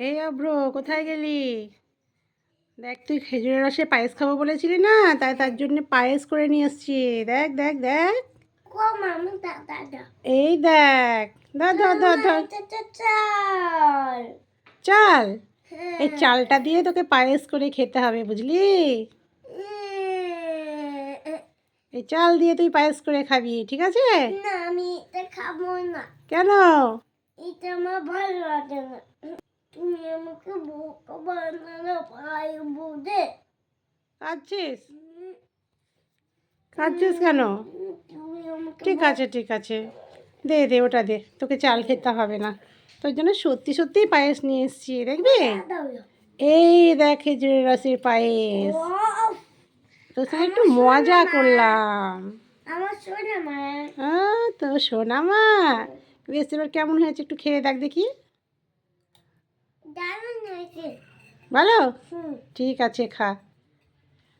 এই অব্র কোথায় গেলি? দেখ তুই খেজুরের রসে পায়েস খাব বলেছিলি না? তাই তার জন্য পায়েস করে নিয়ে এসছি। দেখ দেখ দেখ। এই দেখ। চাল। চাল? হ্যাঁ। এই চালটা দিয়ে তোকে পায়েস করে খেতে হবে বুঝলি? এই চাল দিয়ে তুই পায়েস করে খাবি ঠিক আছে? না আমি এটা খাব না। কেন? এটা আমার ভালো লাগে না। তুমি আমাকে বোকা বানানো পাই বুঝে খাচ্ছিস খাচ্ছিস কেন ঠিক আছে ঠিক আছে। দে দে ওটা দে। তোকে চাল খেতে হবে না। তোর জন্য সত্যি সত্যিই পায়েস নিয়ে এসেছি দেখবি? এই দেখ খেজুরের রসের পায়েস। তোর সঙ্গে একটু মজা করলাম। তো শোনা মা। বেশ এবার কেমন হয়েছে একটু খেয়ে দেখ দেখি। ভালো? ঠিক আছে খা।